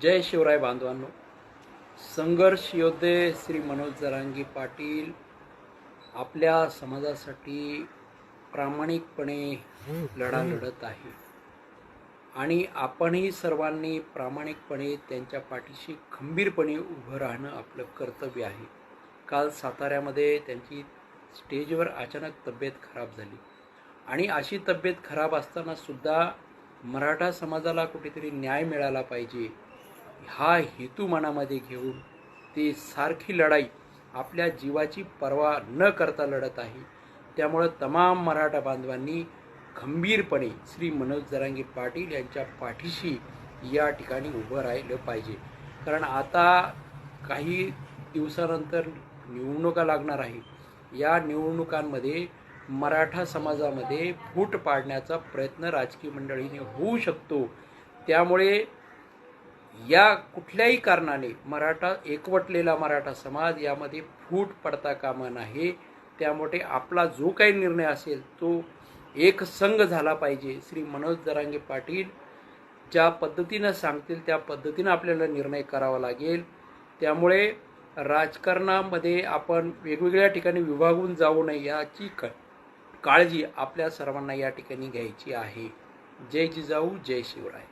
जय शिवराय बांधवांनो. संघर्ष योद्धे श्री मनोज जरांगी पाटील आपल्या समाजासाठी प्रामाणिकपणे लढा लढत आहे. आणि आपणही सर्वांनी प्रामाणिकपणे त्यांच्या पाठीशी खंबीरपणे उभं राहणं आपलं कर्तव्य आहे. काल साताऱ्यामध्ये त्यांची स्टेजवर अचानक तब्येत खराब झाली. आणि अशी तब्येत खराब असतानासुद्धा मराठा समाजाला कुठेतरी न्याय मिळाला पाहिजे हा हेतू मनामध्ये घेऊन ते सारखी लढाई आपल्या जीवाची पर्वा न करता लढत आहे. त्यामुळं तमाम मराठा बांधवांनी खंबीरपणे श्री मनोज जरांगे पाटील यांच्या पाठीशी या ठिकाणी उभं राहिलं पाहिजे. कारण आता काही दिवसानंतर निवडणुका लागणार आहे या निवडणुकांमध्ये मराठा समाजामध्ये फूट पाडण्याचा प्रयत्न राजकीय मंडळीने होऊ शकतो. त्यामुळे या कुठल्याही कारणाने मराठा एकवटलेला मराठा समाज यामध्ये फूट पडता कामा नाही त्यामुळे आपला जो काही निर्णय असेल तो एक संघ झाला पाहिजे. श्री मनोज दरांगे पाटील ज्या पद्धतीनं सांगतील त्या पद्धतीनं आपल्याला निर्णय करावा लागेल. त्यामुळे राजकारणामध्ये आपण वेगवेगळ्या ठिकाणी विभागून जाऊ नये याची क काळजी आपल्या सर्वांना या ठिकाणी घ्यायची आहे. जय जिजाऊ जय शिवराय.